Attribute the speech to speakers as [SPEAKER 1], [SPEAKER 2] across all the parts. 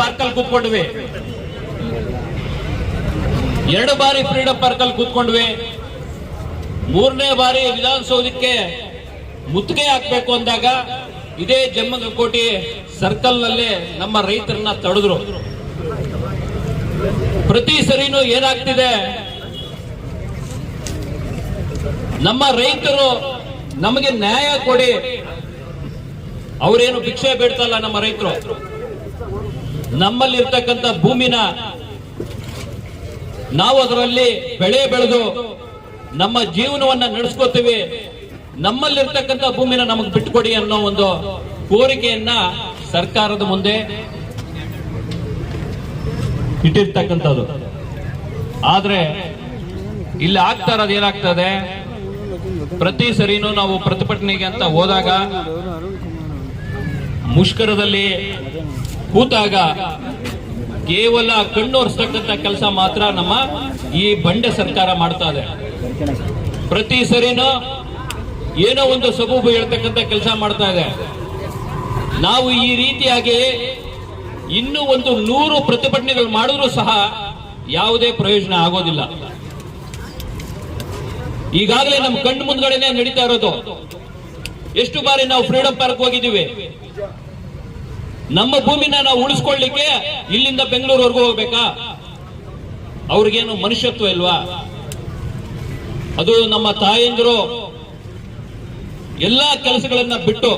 [SPEAKER 1] Park ಅಲ್ಲಿ ಕೂತ್ಕೊಂಡ್ವಿ. ಎರಡು ಬಾರಿ ಫ್ರೀಡಂ ಪಾರ್ಕ್ ಅಲ್ಲಿ ಕೂತ್ಕೊಂಡ್ವಿ. ಮೂರನೇ ಬಾರಿ ವಿಧಾನಸೌಧಕ್ಕೆ ಮುತ್ತಿಗೆ ಹಾಕ್ಬೇಕು ಅಂದಾಗ ಇದೇ ಜಮ್ಮಗಕೋಟೆ ಸರ್ಕಲ್ನಲ್ಲಿ ನಮ್ಮ ರೈತರನ್ನ ತಡೆದ್ರು. ಪ್ರತಿ ಸರಿನೂ ಏನಾಗ್ತಿದೆ? ನಮ್ಮ ರೈತರು ನಮಗೆ ನ್ಯಾಯ ಕೊಡಿ. ಅವರೇನು ಭಿಕ್ಷೆ ಬೇಡ್ತಲ್ಲ ನಮ್ಮ ರೈತರು? ನಮ್ಮಲ್ಲಿರ್ತಕ್ಕಂಥ ಭೂಮಿನ ನಾವು ಅದರಲ್ಲಿ ಬೆಳೆ ಬೆಳೆದು ನಮ್ಮ ಜೀವನವನ್ನ ನಡೆಸ್ಕೋತೀವಿ. ನಮ್ಮಲ್ಲಿರ್ತಕ್ಕಂಥ ಭೂಮಿನ ನಮಗೆ ಬಿಟ್ಕೊಡಿ ಅನ್ನೋ ಒಂದು ಕೋರಿಕೆಯನ್ನ ಸರ್ಕಾರದ ಮುಂದೆ ಇಟ್ಟಿರ್ತಕ್ಕಂಥದ್ದು. ಆದ್ರೆ ಇಲ್ಲಿ ಆಗ್ತಾ ಇರೋದು ಏನಾಗ್ತದೆ? ಪ್ರತಿ ಸರಿನೂ ನಾವು ಪ್ರತಿಭಟನೆಗೆ ಅಂತ ಹೋದಾಗ ಮುಷ್ಕರದಲ್ಲಿ ಕೂತಾಗ ಕೇವಲ ಕಣ್ಣೋರ್ಸ್ತಕ್ಕಂಥ ಕೆಲಸ ಮಾತ್ರ ನಮ್ಮ ಈ ಬಂಡೆ ಸರ್ಕಾರ ಮಾಡ್ತಾ ಇದೆ. ಪ್ರತಿ ಸರಿನೂ ಏನೋ ಒಂದು ಸಬೂಬು ಹೇಳ್ತಕ್ಕಂಥ ಕೆಲಸ ಮಾಡ್ತಾ ಇದೆ. ನಾವು ಈ ರೀತಿಯಾಗಿ ಇನ್ನೂ ಒಂದು ನೂರು ಪ್ರತಿಭಟನೆಗಳು ಮಾಡಿದ್ರೂ ಸಹ ಯಾವುದೇ ಪ್ರಯೋಜನ ಆಗೋದಿಲ್ಲ. ಈಗಾಗಲೇ ನಮ್ಮ ಕಣ್ಣು ಮುಂದ್ಗಡೆನೆ ನಡೀತಾ ಇರೋದು. ಎಷ್ಟು ಬಾರಿ ನಾವು ಫ್ರೀಡಂ ಪಾರ್ಕ್ ಹೋಗಿದ್ದೀವಿ. ನಮ್ಮ ಭೂಮಿನ ನಾವು ಉಳಿಸ್ಕೊಳ್ಳಿಕ್ಕೆ ಇಲ್ಲಿಂದ ಬೆಂಗಳೂರುವರೆಗೂ ಹೋಗ್ಬೇಕಾ? ಅವ್ರಿಗೇನು ಮನುಷ್ಯತ್ವ ಇಲ್ವಾ? ಅದು ನಮ್ಮ ತಾಯಂದಿರು ಎಲ್ಲಾ ಕೆಲಸಗಳನ್ನ ಬಿಟ್ಟು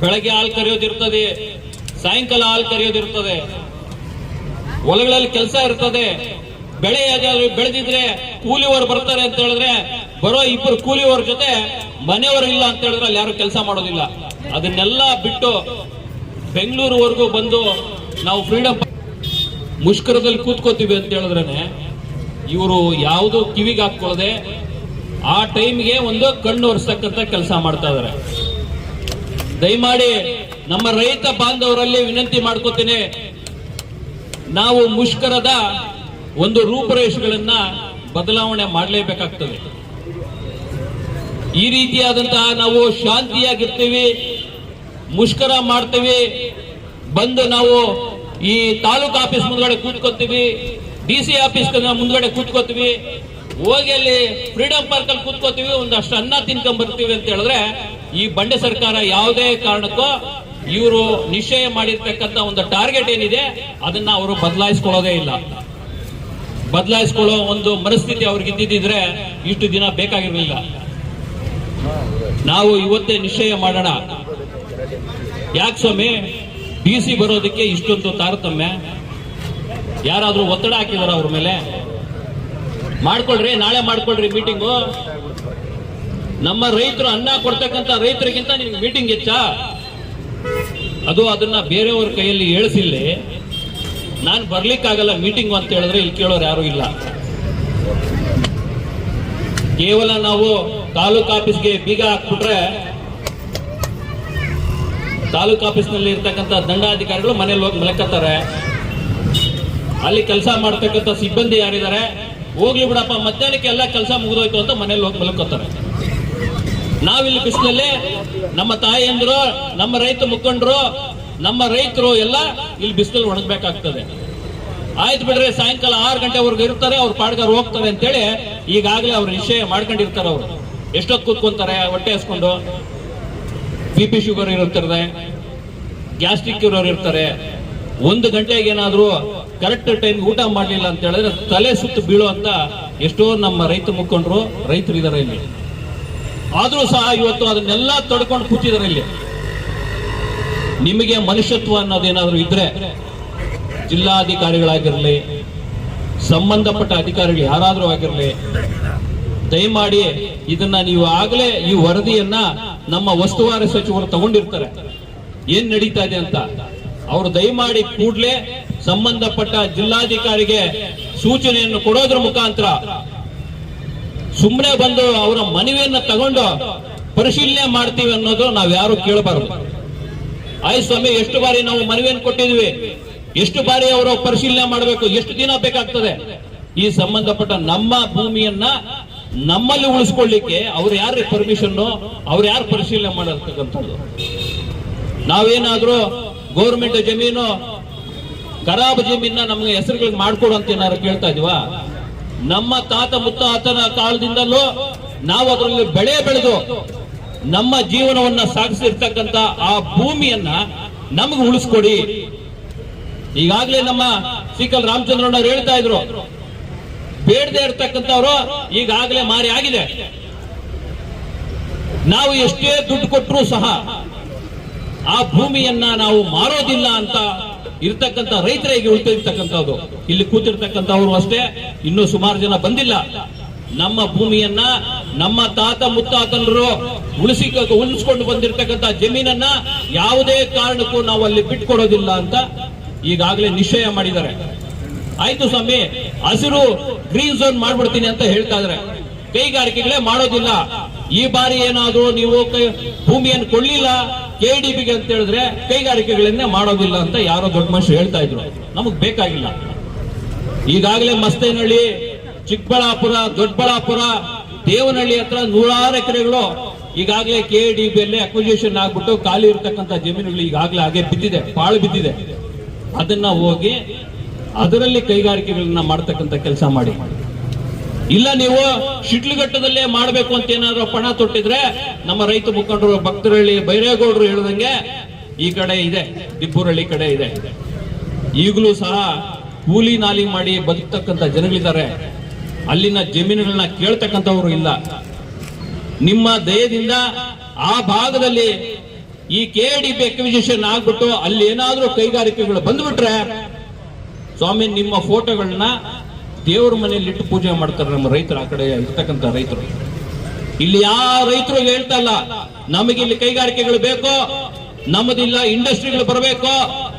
[SPEAKER 1] ಬೆಳಗ್ಗೆ ಹಾಲು ಕರೆಯೋದಿರ್ತದೆ, ಸಾಯಂಕಾಲ ಹಾಲು ಕರೆಯೋದಿರ್ತದೆ, ಹೊಲಗಳಲ್ಲಿ ಕೆಲಸ ಇರ್ತದೆ, ಬೆಳೆ ಯಾವ್ದಾದ್ರು ಬೆಳೆದಿದ್ರೆ ಕೂಲಿಯವರು ಬರ್ತಾರೆ ಅಂತ ಹೇಳಿದ್ರೆ ಬರೋ ಇಬ್ಬರು ಕೂಲಿಯವರ ಜೊತೆ ಮನೆಯವರು ಇಲ್ಲ ಅಂತ ಹೇಳಿದ್ರೆ ಅಲ್ಲಿ ಯಾರು ಕೆಲಸ ಮಾಡೋದಿಲ್ಲ. ಅದನ್ನೆಲ್ಲ ಬಿಟ್ಟು ಬೆಂಗಳೂರುವರೆಗೂ ಬಂದು ನಾವು ಫ್ರೀಡಮ್ ಮುಷ್ಕರದಲ್ಲಿ ಕೂತ್ಕೋತೀವಿ ಅಂತ ಹೇಳಿದ್ರೆ ಇವರು ಯಾವುದು ಕಿವಿಗೆ ಹಾಕೊಳ್ಳದೆ ಆ ಟೈಮ್ಗೆ ಒಂದು ಕಣ್ಣು ಒರೆಸ್ತಕ್ಕಂಥ ಕೆಲಸ ಮಾಡ್ತಾ ಇದಾರೆ. ದಯಮಾಡಿ ನಮ್ಮ ರೈತ ಬಾಂಧವರಲ್ಲಿ ವಿನಂತಿ ಮಾಡ್ಕೋತೀನಿ, ನಾವು ಮುಷ್ಕರದ ಒಂದು ರೂಪುರೇಷೆಗಳನ್ನ ಬದಲಾವಣೆ ಮಾಡಲೇಬೇಕಾಗ್ತದೆ. ಈ ರೀತಿಯಾದಂತಹ ನಾವು ಶಾಂತಿಯಾಗಿರ್ತೀವಿ ಮುಷ್ಕರ ಮಾಡ್ತೀವಿ. ಬಂದು ನಾವು ಈ ತಾಲೂಕು ಆಫೀಸ್ ಮುಂದ್ಗಡೆ ಕೂತ್ಕೋತೀವಿ. ಡಿ ಸಿ ಆಫೀಸ್ ಮುಂದ್ಗಡೆ ಕೂತ್ಕೋತೀವಿ. ಹೋಗಿ ಅಲ್ಲಿ ಫ್ರೀಡಂ ಪಾರ್ಕ್ ಅಲ್ಲಿ ಕೂತ್ಕೋತೀವಿ. ಒಂದಷ್ಟು ಅನ್ನ ತಿನ್ಕೊಂಡ್ ಬರ್ತೀವಿ ಅಂತ ಹೇಳಿದ್ರೆ ಈ ಬಂಡೆ ಸರ್ಕಾರ ಯಾವುದೇ ಕಾರಣಕ್ಕೂ ಇವರು ನಿಶ್ಚಯ ಮಾಡಿರ್ತಕ್ಕಂಥ ಒಂದು ಟಾರ್ಗೆಟ್ ಏನಿದೆ, ಅದನ್ನ ಅವರು ಬದಲಾಯಿಸ್ಕೊಳ್ಳೋದೇ ಇಲ್ಲ. ಬದಲಾಯಿಸ್ಕೊಳ್ಳೋ ಒಂದು ಮನಸ್ಥಿತಿ ಅವ್ರಿಗೆ ಇದ್ದಿದ್ರೆ ಇಷ್ಟು ದಿನ ಬೇಕಾಗಿರಲಿಲ್ಲ. ನಾವು ಇವತ್ತೇ ನಿಶ್ಚಯ ಮಾಡೋಣ. ಯಾಕೆ ಸ್ವಾಮಿ? ಡಿ ಸಿ ಬರೋದಕ್ಕೆ ಇಷ್ಟೊಂದು ತಾರತಮ್ಯ? ಯಾರಾದರೂ ಒತ್ತಡ ಹಾಕಿದಾರ ಅವ್ರ ಮೇಲೆ? ಮಾಡ್ಕೊಳ್ರಿ, ನಾಳೆ ಮಾಡ್ಕೊಳ್ರಿ ಮೀಟಿಂಗು. ನಮ್ಮ ರೈತರು ಅನ್ನ ಕೊಡ್ತಕ್ಕಂಥ ರೈತರಿಗಿಂತ ನಿಮ್ಗೆ ಮೀಟಿಂಗ್ ಹೆಚ್ಚಾ? ಅದು ಅದನ್ನ ಬೇರೆಯವ್ರ ಕೈಯಲ್ಲಿ ಹೇಳಿಸಿಲ್ಲ ನಾನು ಬರ್ಲಿಕ್ಕಾಗಲ್ಲ ಮೀಟಿಂಗ್ ಅಂತ ಹೇಳಿದ್ರೆ ಇಲ್ಲಿ ಕೇಳೋರು ಯಾರು ಇಲ್ಲ. ಕೇವಲ ನಾವು ತಾಲೂಕ್ ಆಫೀಸ್ಗೆ ಬೀಗ ಹಾಕ್ಬಿಟ್ರೆ ತಾಲೂಕ್ ಆಫೀಸ್ನಲ್ಲಿ ಇರ್ತಕ್ಕಂಥ ದಂಡಾಧಿಕಾರಿಗಳು ಮನೇಲಿ ಹೋಗಿ ಮಲಕತ್ತಾರೆ. ಅಲ್ಲಿ ಕೆಲಸ ಮಾಡ್ತಕ್ಕಂಥ ಸಿಬ್ಬಂದಿ ಯಾರಿದ್ದಾರೆ? ಹೋಗ್ಲಿ ಬಿಡಪ್ಪ, ಮಧ್ಯಾಹ್ನಕ್ಕೆ ಎಲ್ಲ ಕೆಲಸ ಮುಗಿದೋಯ್ತು ಅಂತ ಮನೇಲಿ ಹೋಗಿ ಮಲಕೋತಾರೆ ನಾವಿಲ್ಲಿ ಬಿಸಿಲಲ್ಲಿ ನಮ್ಮ ತಾಯಿಯಂದ್ರು, ನಮ್ಮ ರೈತ ಮುಖಂಡರು, ನಮ್ಮ ರೈತರು ಎಲ್ಲ ಇಲ್ಲಿ ಬಿಸಿಲಲ್ಲಿ ಒಣಗಬೇಕಾಗ್ತದೆ. ಆಯ್ತು ಬಿಡ್ರಿ, ಸಾಯಂಕಾಲ ಆರು ಗಂಟೆವರೆಗೂ ಇರ್ತಾರೆ, ಅವ್ರು ಪಾಡ್ಗಾರ ಹೋಗ್ತಾರೆ ಅಂತೇಳಿ ಈಗಾಗಲೇ ಅವ್ರು ನಿಶ್ಚಯ ಮಾಡ್ಕೊಂಡಿರ್ತಾರೆ ಅವರು. ಎಷ್ಟೊತ್ತು ಕೂತ್ಕೊಂತಾರೆ, ಹೊಟ್ಟೆ ಹಸ್ಕೊಂಡು? ಬಿ ಪಿ ಶುಗರ್ ಇರುತ್ತಿರದೆ ಗ್ಯಾಸ್ಟ್ರಿಕ್ ಇರೋರು ಇರ್ತಾರೆ. ಒಂದು ಗಂಟೆಗೆ ಏನಾದರೂ ಕರೆಕ್ಟ್ ಟೈಮ್ ಊಟ ಮಾಡಲಿಲ್ಲ ಅಂತ ಹೇಳಿದ್ರೆ ತಲೆ ಸುತ್ತು ಬೀಳುವಂತ ಎಷ್ಟೋ ನಮ್ಮ ರೈತ ಮುಖಂಡರು, ರೈತರು ಇದಾರೆ ಇಲ್ಲಿ. ಆದರೂ ಸಹ ಇವತ್ತು ಅದನ್ನೆಲ್ಲ ತಡ್ಕೊಂಡು ಕೂತಿದ್ದಾರೆ ಇಲ್ಲಿ. ನಿಮಗೆ ಮನುಷ್ಯತ್ವ ಅನ್ನೋದೇನಾದರೂ ಇದ್ರೆ ಜಿಲ್ಲಾಧಿಕಾರಿಗಳಾಗಿರಲಿ, ಸಂಬಂಧಪಟ್ಟ ಅಧಿಕಾರಿಗಳು ಯಾರಾದರೂ ಆಗಿರ್ಲಿ ದಯಮಾಡಿ ಇದನ್ನ ನೀವು ಆಗಲೇ ಈ ವರದಿಯನ್ನ ನಮ್ಮ ವಸ್ತುವಾರಿ ಸಚಿವರು ತಗೊಂಡಿರ್ತಾರೆ. ಏನ್ ನಡೀತಾ ಇದೆ ಅಂತ? ಅವರು ದಯಮಾಡಿ ಕೂಡ್ಲೆ ಸಂಬಂಧಪಟ್ಟ ಜಿಲ್ಲಾಧಿಕಾರಿಗೆ ಸೂಚನೆಯನ್ನು ಕೊಡೋದ್ರ ಮುಖಾಂತರ ಸುಮ್ಮನೆ ಬಂದು ಅವರ ಮನವಿಯನ್ನ ತಗೊಂಡು ಪರಿಶೀಲನೆ ಮಾಡ್ತೀವಿ ಅನ್ನೋದು ನಾವ್ ಯಾರು ಕೇಳಬಾರದು. ಆಯ್ ಸ್ವಾಮಿ, ಎಷ್ಟು ಬಾರಿ ನಾವು ಮನವಿಯನ್ನು ಕೊಟ್ಟಿದ್ವಿ? ಎಷ್ಟು ಬಾರಿ ಅವರು ಪರಿಶೀಲನೆ ಮಾಡಬೇಕು? ಎಷ್ಟು ದಿನ ಬೇಕಾಗ್ತದೆ? ಈ ಸಂಬಂಧಪಟ್ಟ ನಮ್ಮ ಭೂಮಿಯನ್ನ ನಮ್ಮಲ್ಲಿ ಉಳಿಸ್ಕೊಳ್ಳಿಕ್ಕೆ ಅವ್ರು ಯಾರು ಪರ್ಮಿಷನ್ ಅವ್ರು ಯಾರು ಪರಿಶೀಲನೆ ಮಾಡಿರ್ತಕ್ಕಂಥದ್ದು ನಾವೇನಾದ್ರೂ ಗೌರ್ಮೆಂಟ್ ಜಮೀನು ಖರಾಬ್ ಜಮೀನ ನಮ್ಗೆ ಹೆಸರುಗಳಿಗೆ ಮಾಡ್ಕೊಡು ಅಂತ ಏನಾದ್ರು ಕೇಳ್ತಾ ಇದೀವಾ? ನಮ್ಮ ತಾತ ಮುತ್ತಾತನ ಕಾಲದಿಂದಲೂ ನಾವು ಅದರಲ್ಲಿ ಬೆಳೆ ಬೆಳೆದು ನಮ್ಮ ಜೀವನವನ್ನ ಸಾಗಿಸಿರ್ತಕ್ಕಂತ ಆ ಭೂಮಿಯನ್ನ ನಮ್ಗೆ ಉಳಿಸ್ಕೊಡಿ. ಈಗಾಗಲೇ ನಮ್ಮ ಸಿಕಲ್ ರಾಮಚಂದ್ರ ಹೇಳ್ತಾ ಇದ್ರು ಬೇಡದೆ ಇರ್ತಕ್ಕಂಥವ್ರು ಈಗಾಗಲೇ ಮಾರಿ ಆಗಿದೆ. ನಾವು ಎಷ್ಟೇ ದುಡ್ಡು ಕೊಟ್ಟರು ಸಹ ಆ ಭೂಮಿಯನ್ನ ನಾವು ಮಾರೋದಿಲ್ಲ ಅಂತ ಇರ್ತಕ್ಕಂಥ ರೈತರಿಗೆ ಉಳಿತಿರ್ತಕ್ಕಂಥದ್ದು ಇಲ್ಲಿ ಕೂತಿರ್ತಕ್ಕಂಥವ್ರು ಅಷ್ಟೇ, ಇನ್ನೂ ಸುಮಾರು ಜನ ಬಂದಿಲ್ಲ. ನಮ್ಮ ಭೂಮಿಯನ್ನ ನಮ್ಮ ತಾತ ಮುತ್ತಾತನರು ಉಳಿಸಿ ಉಳಿಸ್ಕೊಂಡು ಬಂದಿರತಕ್ಕಂಥ ಜಮೀನನ್ನ ಯಾವುದೇ ಕಾರಣಕ್ಕೂ ನಾವು ಅಲ್ಲಿ ಬಿಟ್ಕೊಡೋದಿಲ್ಲ ಅಂತ ಈಗಾಗಲೇ ನಿಶ್ಚಯ ಮಾಡಿದ್ದಾರೆ. ಆಯ್ತು ಸ್ವಾಮಿ ಹಸಿರು ಗ್ರೀನ್ ಝೋನ್ ಮಾಡ್ಬಿಡ್ತೀನಿ ಅಂತ ಹೇಳ್ತಾ ಇದ್ರೆ. ಕೈಗಾರಿಕೆಗಳೇ ಮಾಡೋದಿಲ್ಲ. ಈ ಬಾರಿ ಏನಾದ್ರೂ ನೀವು ಕೈ- ಭೂಮಿಯನ್ನು ಕೊಳ್ಳಿಲ್ಲ ಕೆಡಿಬಿಗೆ ಅಂತ ಹೇಳಿದ್ರೆ ಕೈಗಾರಿಕೆಗಳನ್ನೇ ಮಾಡೋದಿಲ್ಲ ಅಂತ ಯಾರೋ ದೊಡ್ಡ ಮನುಷ್ಯ ಹೇಳ್ತಾ ಇದ್ರು. ನಮಗ್ ಬೇಕಾಗಿಲ್ಲ. ಈಗಾಗಲೇ ಮಸ್ತೇನಹಳ್ಳಿ, ಚಿಕ್ಕಬಳ್ಳಾಪುರ, ದೊಡ್ಡಬಳ್ಳಾಪುರ, ದೇವನಹಳ್ಳಿ ಹತ್ರ ನೂರಾರು ಎಕರೆಗಳು ಈಗಾಗಲೇ ಕೆ ಡಿ ಬಿ ಅಲ್ಲಿ ಅಕ್ವಿಜೇಷನ್ ಆಗ್ಬಿಟ್ಟು ಖಾಲಿ ಇರತಕ್ಕಂತ ಜಮೀನುಗಳು ಈಗಾಗಲೇ ಹಾಗೆ ಬಿದ್ದಿದೆ, ಪಾಳು ಬಿದ್ದಿದೆ. ಅದನ್ನ ಹೋಗಿ ಅದರಲ್ಲಿ ಕೈಗಾರಿಕೆಗಳನ್ನ ಮಾಡ್ತಕ್ಕಂಥ ಕೆಲಸ ಮಾಡಿ. ಇಲ್ಲ ನೀವು ಶಿಡ್ಲಘಟ್ಟದಲ್ಲೇ ಮಾಡಬೇಕು ಅಂತ ಏನಾದ್ರು ಪಣ ತೊಟ್ಟಿದ್ರೆ ನಮ್ಮ ರೈತ ಮುಖಂಡರು ಭಕ್ತರಹಳ್ಳಿ ಬೈರೇಗೌಡರು ಹೇಳ್ದಂಗೆ ಈ ಕಡೆ ಇದೆ ದಿಬ್ಬೂರಳ್ಳಿ ಕಡೆ ಇದೆ. ಈಗಲೂ ಸಹ ಕೂಲಿ ನಾಲಿ ಮಾಡಿ ಬದುಕ್ತಕ್ಕಂಥ ಜನಗಳಿದ್ದಾರೆ ಅಲ್ಲಿನ ಜಮೀನುಗಳನ್ನ ಕೇಳ್ತಕ್ಕಂಥವ್ರು ಇಲ್ಲ. ನಿಮ್ಮ ದಯದಿಂದ ಆ ಭಾಗದಲ್ಲಿ ಈ ಕೆ ಡಿ ಪಿ ಆಗ್ಬಿಟ್ಟು ಅಲ್ಲಿ ಏನಾದ್ರೂ ಕೈಗಾರಿಕೆಗಳು ಬಂದ್ಬಿಟ್ರೆ ಸ್ವಾಮಿ, ನಿಮ್ಮ ಫೋಟೋಗಳನ್ನ ದೇವ್ರ ಮನೆಯಲ್ಲಿ ಇಟ್ಟು ಪೂಜೆ ಮಾಡ್ತಾರೆ ನಮ್ಮ ರೈತರು, ಆ ಕಡೆ ಇರ್ತಕ್ಕಂಥ ರೈತರು. ಇಲ್ಲಿ ಯಾವ ರೈತರು ಹೇಳ್ತಾ ಇಲ್ಲ, ನಮಗೆ ಇಲ್ಲಿ ಕೈಗಾರಿಕೆಗಳು ಬೇಕು ನಮ್ಮದಿಲ್ಲ ಇಂಡಸ್ಟ್ರಿಗಳು ಬರಬೇಕು,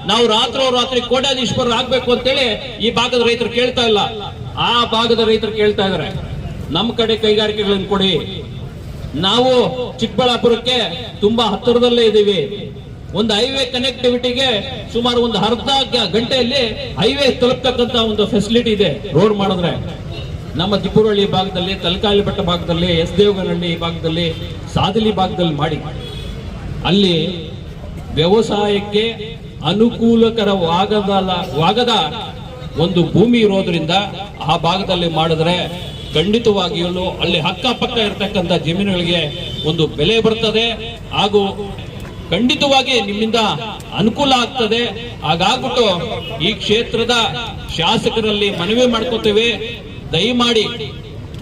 [SPEAKER 1] ನಾವು ರಾತ್ರೋ ರಾತ್ರಿ ಕೋಟ್ಯಾಧೀಶ್ವರ ಆಗ್ಬೇಕು ಅಂತೇಳಿ ಈ ಭಾಗದ ರೈತರು ಕೇಳ್ತಾ ಇಲ್ಲ. ಆ ಭಾಗದ ರೈತರು ಕೇಳ್ತಾ ಇದಾರೆ, ನಮ್ಮ ಕಡೆ ಕೈಗಾರಿಕೆಗಳನ್ನು ಕೊಡಿ. ನಾವು ಚಿಕ್ಕಬಳ್ಳಾಪುರಕ್ಕೆ ತುಂಬಾ ಹತ್ತಿರದಲ್ಲೇ ಇದ್ದೀವಿ. ಒಂದು ಹೈವೇ ಕನೆಕ್ಟಿವಿಟಿಗೆ ಸುಮಾರು ಒಂದು ಅರ್ಧ ಗಂಟೆಯಲ್ಲಿ ಹೈವೇ ತಲುಪ್ತಕ್ಕಂತ ಒಂದು ಫೆಸಿಲಿಟಿ ಇದೆ. ರೋಡ್ ಮಾಡಿದ್ರೆ ನಮ್ಮ ದಿಪ್ಪುರಳ್ಳಿ ಭಾಗದಲ್ಲಿ ತಲಕಾಲಿ ಬೆಟ್ಟ ಭಾಗದಲ್ಲಿ, ಎಸ್ ದೇವಗನಹಳ್ಳಿ ಭಾಗದಲ್ಲಿ, ಸಾದಲಿ ಭಾಗದಲ್ಲಿ ಮಾಡಿ. ಅಲ್ಲಿ ವ್ಯವಸಾಯಕ್ಕೆ ಅನುಕೂಲಕರವಾಗದ ವಾಗದ ಒಂದು ಭೂಮಿ ಇರೋದ್ರಿಂದ ಆ ಭಾಗದಲ್ಲಿ ಮಾಡಿದ್ರೆ ಖಂಡಿತವಾಗಿಯೂ ಅಲ್ಲಿ ಅಕ್ಕಪಕ್ಕ ಇರತಕ್ಕಂಥ ಜಮೀನುಗಳಿಗೆ ಒಂದು ಬೆಲೆ ಬರ್ತದೆ ಹಾಗೂ ಖಂಡಿತವಾಗಿ ನಿಮ್ಮಿಂದ ಅನುಕೂಲ ಆಗ್ತದೆ. ಹಾಗಾಗ್ಬಿಟ್ಟು ಈ ಕ್ಷೇತ್ರದ ಶಾಸಕರಲ್ಲಿ ಮನವಿ ಮಾಡ್ಕೋತೇವೆ. ದಯಮಾಡಿ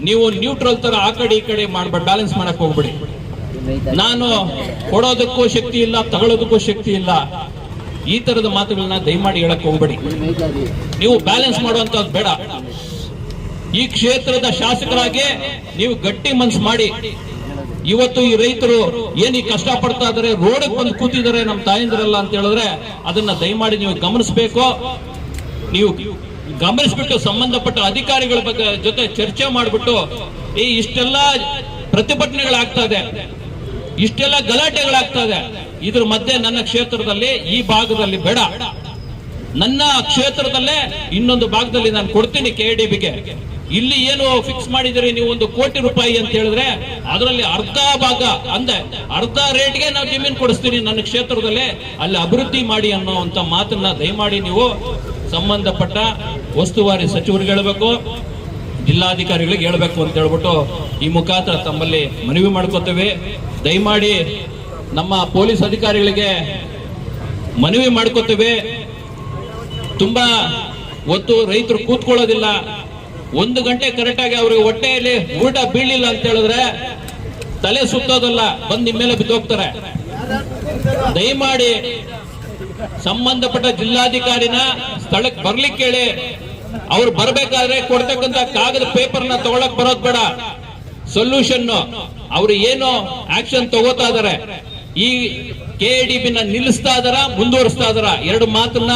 [SPEAKER 1] ನೀವು ನ್ಯೂಟ್ರಲ್ ತರ ಆ ಕಡೆ ಈ ಕಡೆ ಮಾಡ್ಬೇಡಿ ಬ್ಯಾಲೆನ್ಸ್ ಮಾಡಕ್ ಹೋಗ್ಬೇಡಿ. ನಾನು ಕೊಡೋದಕ್ಕೂ ಶಕ್ತಿ ಇಲ್ಲ, ತಗೊಳ್ಳೋದಕ್ಕೂ ಶಕ್ತಿ ಇಲ್ಲ. ಈ ತರದ ಮಾತುಗಳನ್ನ ದಯಮಾಡಿ ಹೇಳಕ್ ಹೋಗ್ಬೇಡಿ. ನೀವು ಬ್ಯಾಲೆನ್ಸ್ ಮಾಡುವಂತದ್ದು ಬೇಡ. ಈ ಕ್ಷೇತ್ರದ ಶಾಸಕರಾಗಿ ನೀವು ಗಟ್ಟಿ ಮನ್ಸು ಮಾಡಿ ಇವತ್ತು ಈ ರೈತರು ಏನ್ ಈ ಕಷ್ಟ ಪಡ್ತಾ ಇದಾರೆ? ರೋಡ್ ಬಂದು ಕೂತಿದ್ದಾರೆ ನಮ್ಮ ತಾಯಂದಿರಲ್ಲ ಅಂತ ಹೇಳಿದ್ರೆ ಅದನ್ನ ದಯಮಾಡಿ ನೀವು ಗಮನಿಸಬೇಕು. ನೀವು ಗಮನಿಸ್ಬಿಟ್ಟು ಸಂಬಂಧಪಟ್ಟ ಅಧಿಕಾರಿಗಳ ಬಗ್ಗೆ ಜೊತೆ ಚರ್ಚೆ ಮಾಡಿಬಿಟ್ಟು ಈ ಇಷ್ಟೆಲ್ಲ ಪ್ರತಿಭಟನೆಗಳಾಗ್ತಾ ಇದೆ. ಇಷ್ಟೆಲ್ಲ ಗಲಾಟೆಗಳಾಗ್ತಾ ಇದೆ. ಇದ್ರ ಮಧ್ಯೆ ನನ್ನ ಕ್ಷೇತ್ರದಲ್ಲಿ ಈ ಭಾಗದಲ್ಲಿ ಬೇಡ. ನನ್ನ ಕ್ಷೇತ್ರದಲ್ಲೇ ಇನ್ನೊಂದು ಭಾಗದಲ್ಲಿ ನಾನು ಕೊಡ್ತೀನಿ ಕೆ ಡಿ ಬಿಗೆ ಇಲ್ಲಿ ಏನು ಫಿಕ್ಸ್ ಮಾಡಿದಿರಿ ನೀವು ಒಂದು ಕೋಟಿ ರೂಪಾಯಿ ಅಂತ ಹೇಳಿದ್ರೆ, ಅದರಲ್ಲಿ ಅರ್ಧ ಭಾಗ ಅಂದೆ, ಅರ್ಧ ರೇಟ್ಗೆ ನಾವು ಜಮೀನು ಕೊಡಿಸ್ತೀನಿ ನನ್ನ ಕ್ಷೇತ್ರದಲ್ಲಿ, ಅಲ್ಲಿ ಅಭಿವೃದ್ಧಿ ಮಾಡಿ ಅನ್ನೋಂತ ಮಾತನ್ನ ದಯಮಾಡಿ ನೀವು ಸಂಬಂಧಪಟ್ಟ ಉಸ್ತುವಾರಿ ಸಚಿವರಿಗೆ ಹೇಳಬೇಕು, ಜಿಲ್ಲಾಧಿಕಾರಿಗಳಿಗೆ ಹೇಳಬೇಕು ಅಂತ ಹೇಳ್ಬಿಟ್ಟು ಈ ಮುಖಾಂತರ ತಮ್ಮಲ್ಲಿ ಮನವಿ ಮಾಡ್ಕೋತೇವೆ. ದಯಮಾಡಿ ನಮ್ಮ ಪೊಲೀಸ್ ಅಧಿಕಾರಿಗಳಿಗೆ ಮನವಿ ಮಾಡ್ಕೋತೇವೆ. ತುಂಬಾ ಒತ್ತು ರೈತರು ಕೂತ್ಕೊಳ್ಳೋದಿಲ್ಲ. ಒಂದು ಗಂಟೆ ಕರೆಕ್ಟ್ ಆಗಿ ಅವ್ರಿಗೆ ಹೊಟ್ಟೆಯಲ್ಲಿ ಊಟ ಬೀಳಿಲ್ಲ ಅಂತ ಹೇಳಿದ್ರೆ ತಲೆ ಸುತ್ತೋದಲ್ಲ, ಬಂದು ನಿಮ್ಮ ಮೇಲೆ ಬಿದ್ದೋಗ್ತಾರೆ ದಯಮಾಡಿ ಸಂಬಂಧಪಟ್ಟ ಜಿಲ್ಲಾಧಿಕಾರಿನ ಸ್ಥಳಕ್ಕೆ ಬರ್ಲಿಕ್ಕೆ ಹೇಳಿ. ಅವ್ರು ಬರ್ಬೇಕಾದ್ರೆ ಕೊಡ್ತಕ್ಕಂತ ಕಾಗದ ಪೇಪರ್ನ ತಗೊಳಕ್ ಬರೋದ್ ಬೇಡ. ಸೊಲ್ಯೂಷನ್ ಅವ್ರು ಏನು ಆಕ್ಷನ್ ತಗೋತಾ ಇದಾರೆ. ಈ ಕೆ ಡಿ ಬಿನ ನಿಲ್ಲಿಸ್ತಾ ಇದಾರ, ಮುಂದುವರಿಸ್ತಾ ಇದಾರ? ಎರಡು ಮಾತನ್ನ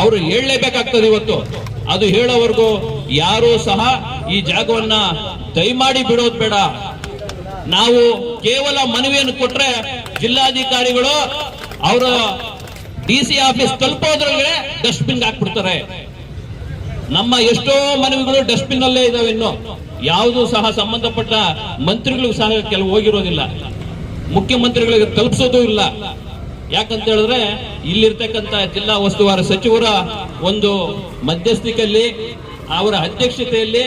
[SPEAKER 1] ಅವರು ಹೇಳಲೇಬೇಕಾಗ್ತದೆ ಇವತ್ತು. ಅದು ಹೇಳೋವರೆಗೂ ಯಾರೂ ಸಹ ಈ ಜಾಗವನ್ನ ದಯಮಾಡಿ ಬಿಡೋದು ಬೇಡ. ನಾವು ಕೇವಲ ಮನವಿಯನ್ನು ಕೊಟ್ರೆ ಜಿಲ್ಲಾಧಿಕಾರಿಗಳು ಅವರ ಡಿ ಸಿ ಆಫೀಸ್ ತಲುಪೋದ್ರೊಳಗೆ ಡಸ್ಟ್ಬಿನ್ ಹಾಕ್ಬಿಡ್ತಾರೆ. ನಮ್ಮ ಎಷ್ಟೋ ಮನವಿಗಳು ಡಸ್ಟ್ಬಿನ್ ಅಲ್ಲೇ ಇದಾವೆ ಇನ್ನು. ಯಾವುದು ಸಹ ಸಂಬಂಧಪಟ್ಟ ಮಂತ್ರಿಗಳಿಗೂ ಸಹ ಕೆಲವು ಹೋಗಿರೋದಿಲ್ಲ. ಮುಖ್ಯಮಂತ್ರಿಗಳಿಗೆ ತಲುಪಿಸೋದು ಇಲ್ಲ. ಯಾಕಂತ ಹೇಳಿದ್ರೆ ಇಲ್ಲಿರ್ತಕ್ಕಂಥ ಜಿಲ್ಲಾ ಉಸ್ತುವಾರಿ ಸಚಿವರ ಒಂದು ಮಧ್ಯಸ್ಥಿಕೆಯಲ್ಲಿ ಅವರ ಅಧ್ಯಕ್ಷತೆಯಲ್ಲಿ